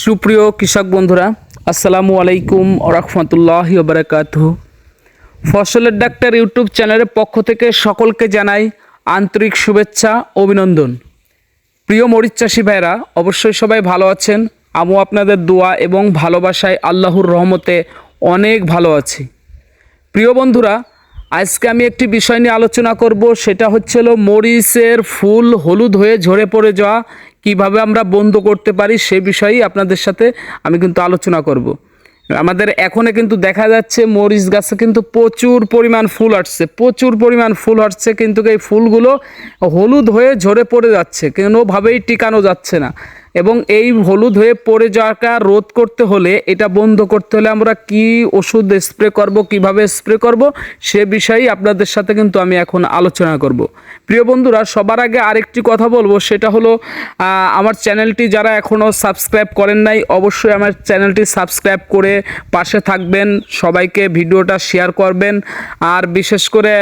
সুপ্রিয় কৃষক বন্ধুরা, আসসালামু আলাইকুম রহমতুল্লাহ বারাকাত ফসলের ডাক্তার ইউটিউব চ্যানেলের পক্ষ থেকে সকলকে জানাই আন্তরিক শুভেচ্ছা, অভিনন্দন। প্রিয় মরিচ চাষি ভাইরা, অবশ্যই সবাই ভালো আছেন। আমিও আপনাদের দোয়া এবং ভালোবাসায় আল্লাহর রহমতে অনেক ভালো আছি। প্রিয় বন্ধুরা, আজকে আমি একটি বিষয় নিয়ে আলোচনা করব, সেটা হচ্ছিল মরিচের ফুল হলুদ হয়ে ঝরে পড়ে যাওয়া কীভাবে আমরা বন্ধ করতে পারি সে বিষয়েই আপনাদের সাথে আমি কিন্তু আলোচনা করব। আমাদের এখনে কিন্তু দেখা যাচ্ছে মরিচ গাছে কিন্তু প্রচুর পরিমাণ ফুল আসছে। প্রচুর পরিমাণ ফুল আসছে কিন্তু এই ফুলগুলো হলুদ হয়ে ঝরে পড়ে যাচ্ছে। কোনোভাবেই টিকানো যাচ্ছে না। এবং এই হলুদ হয়ে পড়ে যাওয়াটা রোধ করতে হলে এটা বন্ধ করতে হলে আমরা কি ওষুধ স্প্রে করব, কীভাবে স্প্রে করব, সে বিষয়েই আপনাদের সাথে কিন্তু আমি এখন আলোচনা করব। প্রিয় বন্ধুরা, সবার আগে আরেকটি কথা বলব, সেটা হলো আমার চ্যানেলটি যারা এখনও সাবস্ক্রাইব করেন নাই, অবশ্যই আমার চ্যানেলটি সাবস্ক্রাইব করে পাশে থাকবেন, সবাইকে ভিডিওটা শেয়ার করবেন। আর বিশেষ করে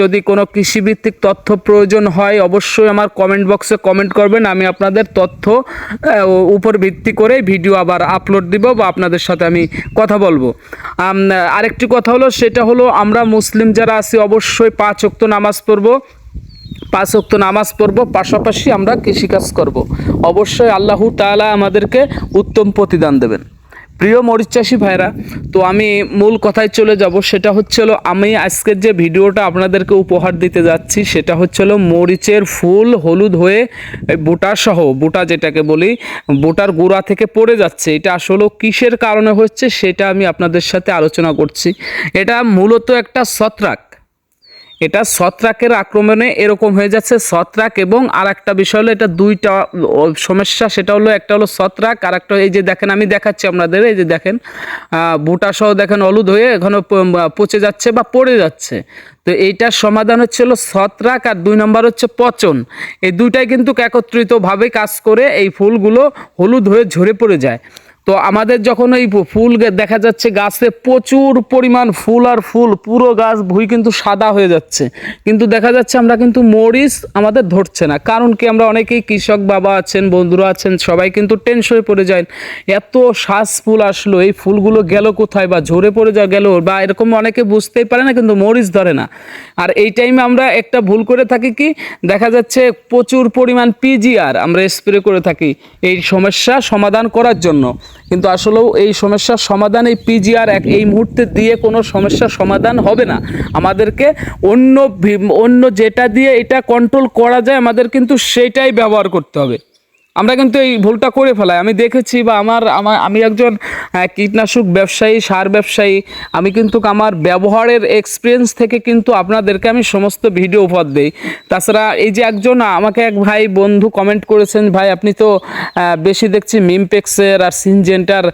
যদি কোনো কৃষিভিত্তিক তথ্য প্রয়োজন হয়, অবশ্যই আমার কমেন্ট বক্সে কমেন্ট করবেন, আমি আপনাদের তথ্য উপর ভিত্তি করে ভিডিও আবার আপলোড দিব বা আপনাদের সাথে আমি কথা বলব। আরেকটি কথা হলো, সেটা হলো আমরা মুসলিম যারা আছি, অবশ্যই পাঁচ অক্ত নামাজ পড়ব। পাঁচ ওয়াক্ত নামাজ পড়ব, পাশাপাশি আমরা কৃষিকাজ করব। অবশ্যই আল্লাহ তালা আমাদেরকে উত্তম প্রতিদান দেবেন। প্রিয় মরিচ চাষি ভাইরা, তো আমি মূল কথায় চলে যাব। সেটা হচ্ছিল আমি আজকের যে ভিডিওটা আপনাদেরকে উপহার দিতে যাচ্ছি, সেটা হচ্ছিল মরিচের ফুল হলুদ হয়ে এই বোটা সহ বোটা যেটাকে বলি, বোটার গোড়া থেকে পড়ে যাচ্ছে। এটা আসলে কিসের কারণে হচ্ছে, সেটা আমি আপনাদের সাথে আলোচনা করছি। এটা মূলত একটা ছত্রাক। এটা ছত্রাকের আক্রমণে এরকম হয়ে যাচ্ছে, ছত্রাক এবং আর একটা বিষয় হলো এটা দুইটা সমস্যা, সেটা হলো একটা হলো ছত্রাক আর একটা এই যে দেখেন, আমি দেখাচ্ছি আপনাদের, এই যে দেখেন বুটা সহ দেখেন, হলুদ হয়ে এখনও পচে যাচ্ছে বা পড়ে যাচ্ছে। তো এইটার সমাধান হচ্ছে হলো ছত্রাক আর দুই নম্বর হচ্ছে পচন। এই দুইটাই কিন্তু একত্রিতভাবে কাজ করে এই ফুলগুলো হলুদ হয়ে ঝরে পড়ে যায়। তো আমাদের যখন এই ফুল দেখা যাচ্ছে গাছে প্রচুর পরিমাণ ফুল আর ফুল, পুরো গাছ ভুই কিন্তু সাদা হয়ে যাচ্ছে। কিন্তু দেখা যাচ্ছে আমরা কিন্তু মরিচ আমাদের ধরছে না। কারণ কি আমরা অনেকেই কৃষক বাবা আছেন, বন্ধুরা আছেন, সবাই কিন্তু টেনশনে পড়ে যায়। এত শ্বাস ফুল আসলো, এই ফুলগুলো গেল কোথায় বা ঝরে পড়ে যা গেল বা এরকম অনেকে বুঝতেই পারে না, কিন্তু মরিচ ধরে না। আর এই টাইমে আমরা একটা ভুল করে থাকি কি? দেখা যাচ্ছে প্রচুর পরিমাণ পিজিআর আমরা স্প্রে করে থাকি এই সমস্যা সমাধান করার জন্য। কিন্তু আসলেও এই সমস্যার সমাধান এই পিজিআর এক এই মুহূর্তে দিয়ে কোনো সমস্যার সমাধান হবে না। আমাদেরকে অন্য অন্য যেটা দিয়ে এটা কন্ট্রোল করা যায়, আমাদের কিন্তু সেটাই ব্যবহার করতে হবে। আমরা কিন্তু এই ভুলটা করে ফেলাই। আমি দেখেছি বা আমার আমার, আমি একজন কীটনাশক ব্যবসায়ী, সার ব্যবসায়ী। আমি কিন্তু আমার ব্যবহারের এক্সপিরিয়েন্স থেকে কিন্তু আপনাদেরকে আমি সমস্ত ভিডিও উপহার দিই। তাছাড়া এই যে একজন, আমাকে এক ভাই বন্ধু কমেন্ট করেছেন, ভাই, আপনি তো বেশি দেখছি মিমপেক্সের আর সিনজেন্টার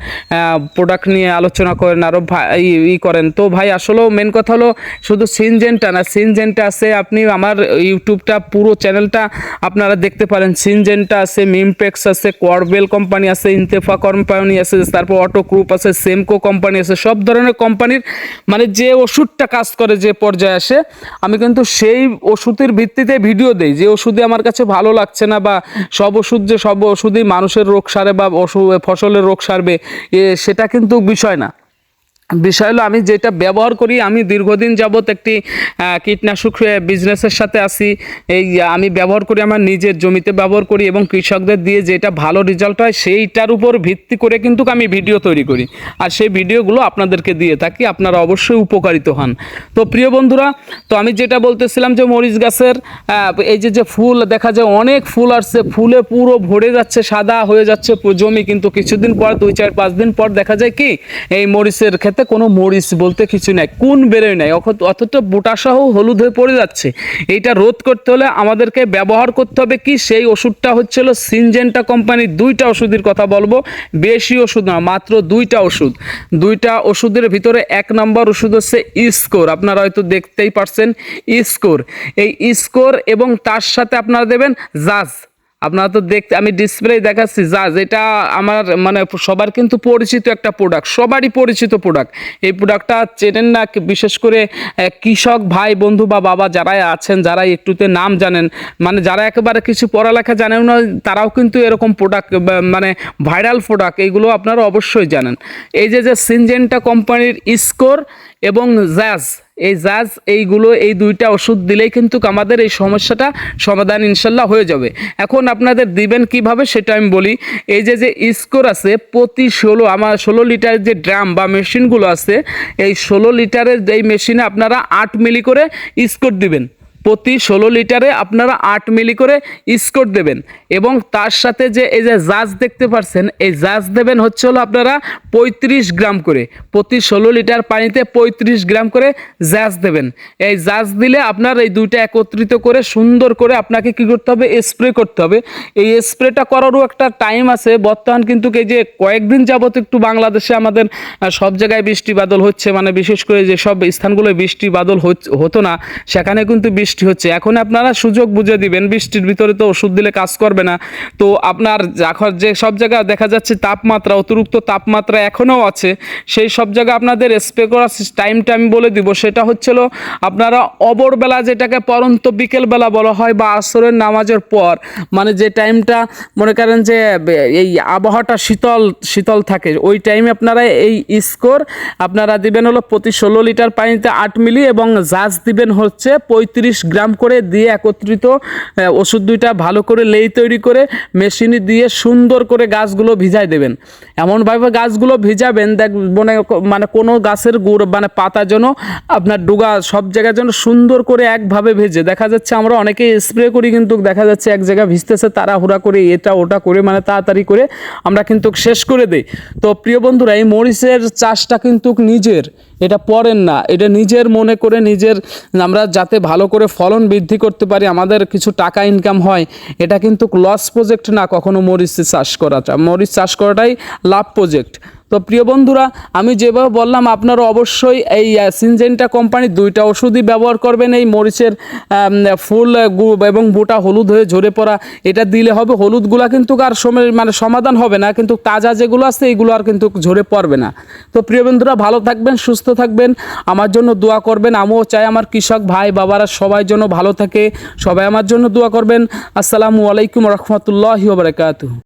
প্রোডাক্ট নিয়ে আলোচনা করেন আরও ভাই ই- করেন। তো ভাই, আসলেও মেন কথা হলো শুধু সিনজেন্টা না সিনজেন্টা আছে, আপনি আমার ইউটিউবটা পুরো চ্যানেলটা আপনারা দেখতে পারেন। সিনজেন্টা আছে মিমপেক্স আছে করবেল কোম্পানি আছে ইনতেফা কোম্পানি আছে, তারপর অটো গ্রুপ আছে সেমকো কোম্পানি আছে, সব ধরনের কোম্পানির মানে যে ওষুধটা কাজ করে যে পর্যায়ে আসে, আমি কিন্তু সেই ওষুধের ভিত্তিতে ভিডিও দেই। যে ওষুধে আমার কাছে ভালো লাগছে না বা সব ওষুধ যে সব ওষুধই মানুষের রোগ সারে বা ফসলের রোগ সারবে সেটা কিন্তু বিষয় না। বিষয় হলো আমি যেটা ব্যবহার করি, আমি দীর্ঘদিন যাবৎ একটি কীটনাশক বিজনেসের সাথে আছি। এই, আমি ব্যবহার করি, আমার নিজের জমিতে ব্যবহার করি এবং কৃষকদের দিয়ে যেটা ভালো রেজাল্ট হয়, সেইটার উপর ভিত্তি করে কিন্তু আমি ভিডিও তৈরি করি। আর সেই ভিডিওগুলো আপনাদেরকে দিয়ে থাকি, আপনারা অবশ্যই উপকারিত হন। তো প্রিয় বন্ধুরা, তো আমি যেটা বলতেছিলাম যে মরিচ গাছের এই যে যে ফুল, দেখা যায় অনেক ফুল আসছে, ফুলে পুরো ভরে যাচ্ছে, সাদা হয়ে যাচ্ছে জমি, কিন্তু কিছুদিন পর, দুই, চার, পাঁচ দিন পর দেখা যায় কি, এই মরিচের ক্ষেত্রে কোনো মরিচ বলতে কিছু নাই, কোন বেরোয় নাই, অথচ- বোটাসহ হলুদ হয়ে পড়ে যাচ্ছে। এইটা রোধ করতে হলে আমাদেরকে ব্যবহার করতে হবে কি? সেই ওষুধটা হচ্ছিল সিনজেন্টা কোম্পানির দুইটা ওষুধের কথা বলব, বেশি ওষুধ না, মাত্র দুইটা ওষুধ। দুইটা ওষুধের ভিতরে এক নম্বর ওষুধ হচ্ছে ইস্কোর, আপনারা হয়তো দেখতেই পারছেন ইস্কোর। এই ইস্কোর এবং তার সাথে আপনারা দেবেন জাজ। আপনারা তো দেখতে, আমি ডিসপ্লে দেখাচ্ছি, যা যেটা আমার মানে সবার কিন্তু পরিচিত একটা প্রোডাক্ট সবারই পরিচিত প্রোডাক্ট এই প্রোডাক্টটা চেনেন না বিশেষ করে কৃষক ভাই, বন্ধু বা বাবা যারাই আছেন যারা একটুতে নাম জানেন মানে যারা একেবারে কিছু পড়ালেখা জানেন না, তারাও কিন্তু এরকম প্রোডাক্ট মানে ভাইরাল প্রোডাক্ট এইগুলো আপনারা অবশ্যই জানেন। এই যে যে সিনজেন্টা কোম্পানির স্কোর এবং জ্যাজ এই জাজ এইগুলো, এই দুইটা ওষুধ দিলেই কিন্তু আমাদের এই সমস্যাটা সমাধান ইনশাল্লাহ হয়ে যাবে। এখন আপনাদের দিবেন কীভাবে সেটা আমি বলি। এই যে যে স্কোর আছে প্রতি ষোলো, আমার ষোলো লিটারের যে ড্রাম বা মেশিনগুলো আছে, এই ষোলো লিটারের এই মেশিনে আপনারা আট মিলি করে স্কোর দিবেন। প্রতি ষোলো লিটারে আপনারা আট মিলি করে স্কোর দেবেন। এবং তার সাথে যে এই যে জাজ দেখতে পাচ্ছেন এই জাজ দেবেন হচ্ছে হলো আপনারা পঁয়ত্রিশ গ্রাম করে। প্রতি ষোলো লিটার পানিতে পঁয়ত্রিশ গ্রাম করে জাজ দেবেন। এই জাজ দিলে আপনার এই দুইটা একত্রিত করে সুন্দর করে আপনাকে কি করতে হবে? স্প্রে করতে হবে। এই স্প্রেটা করারও একটা টাইম আছে। বর্তমান কিন্তু এই যে কয়েকদিন যাবত একটু বাংলাদেশে আমাদের সব জায়গায় বৃষ্টি বাদল হচ্ছে। মানে বিশেষ করে যে সব স্থানগুলোয় বৃষ্টি বাদল হতো না, সেখানে কিন্তু বৃষ্টি হচ্ছে। এখন আপনারা সুযোগ বুঝে দিবেন, বৃষ্টির ভিতরে তো ওষুধ দিলে কাজ করবে না। তো আপনার এখন যে সব জায়গায় দেখা যাচ্ছে তাপমাত্রা, অতিরিক্ত তাপমাত্রা এখনও আছে, সেই সব জায়গায় আপনাদের স্প্রে করার টাইমটা আমি বলে দিব। সেটা হচ্ছিল আপনারা অবরবেলা যেটাকে পরন্ত বিকেলবেলা বলা হয় বা আসরের নামাজের পর মানে যে টাইমটা মনে করেন যে এই আবহাওয়াটা শীতল শীতল থাকে, ওই টাইমে আপনারা এই স্কোর আপনারা দিবেন হলো প্রতি ষোলো লিটার পানিতে আট মিলি এবং জাজ দিবেন হচ্ছে পঁয়ত্রিশ গ্রাম করে দিয়ে একত্রিত ওষুধ দুইটা ভালো করে লেই তৈরি করে মেশিনে দিয়ে সুন্দর করে গাছগুলো ভিজাই দেবেন। এমনভাবে গাছগুলো ভিজাবেন, দেখ, মনে মানে কোনো গাছের গুড় মানে পাতা যেন আপনার ডুগা সব জায়গায় যেন সুন্দর করে একভাবে ভেজে। দেখা যাচ্ছে আমরা অনেকে স্প্রে করি, কিন্তু দেখা যাচ্ছে এক জায়গায় ভিজতেছে, তাড়াহুড়া করে এটা ওটা করে মানে তাড়াতাড়ি করে আমরা কিন্তু শেষ করে দিই। তো প্রিয় বন্ধুরা, এই মরিচের চাষটা কিন্তু নিজের, এটা পরেন না, এটা নিজের মনে করে নিজের, আমরা যাতে ভালো করে ফলন বৃদ্ধি করতে পারি, আমাদের কিছু টাকা ইনকাম হয়, এটা কিন্তু লস প্রজেক্ট না, কখনো মরিচ চাষ করাটা। মরিচ চাষ করাটাই লাভ প্রজেক্ট তো প্রিয় বন্ধুরা, আমি যেভাবে বললাম, আপনারা অবশ্যই এই সিনজেন্টা কোম্পানির দুইটা ওষুধই ব্যবহার করবেন। এই মরিচের ফুল এবং বুটা হলুদ হয়ে ঝরে পড়া, এটা দিলে হবে, হলুদগুলা কিন্তু আর সময় মানে সমাধান হবে না, কিন্তু তাজা যেগুলো আছে এইগুলো আর কিন্তু ঝরে পড়বে না। তো প্রিয় বন্ধুরা, ভালো থাকবেন, সুস্থ থাকবেন, আমার জন্য দোয়া করবেন, আমিও চাই আমার কৃষক ভাই, বাবারা সবাই জন্য ভালো থাকে, সবাই আমার জন্য দোয়া করবেন। আসসালামু আলাইকুম রহমতুল্লাহ বারকাতুহ।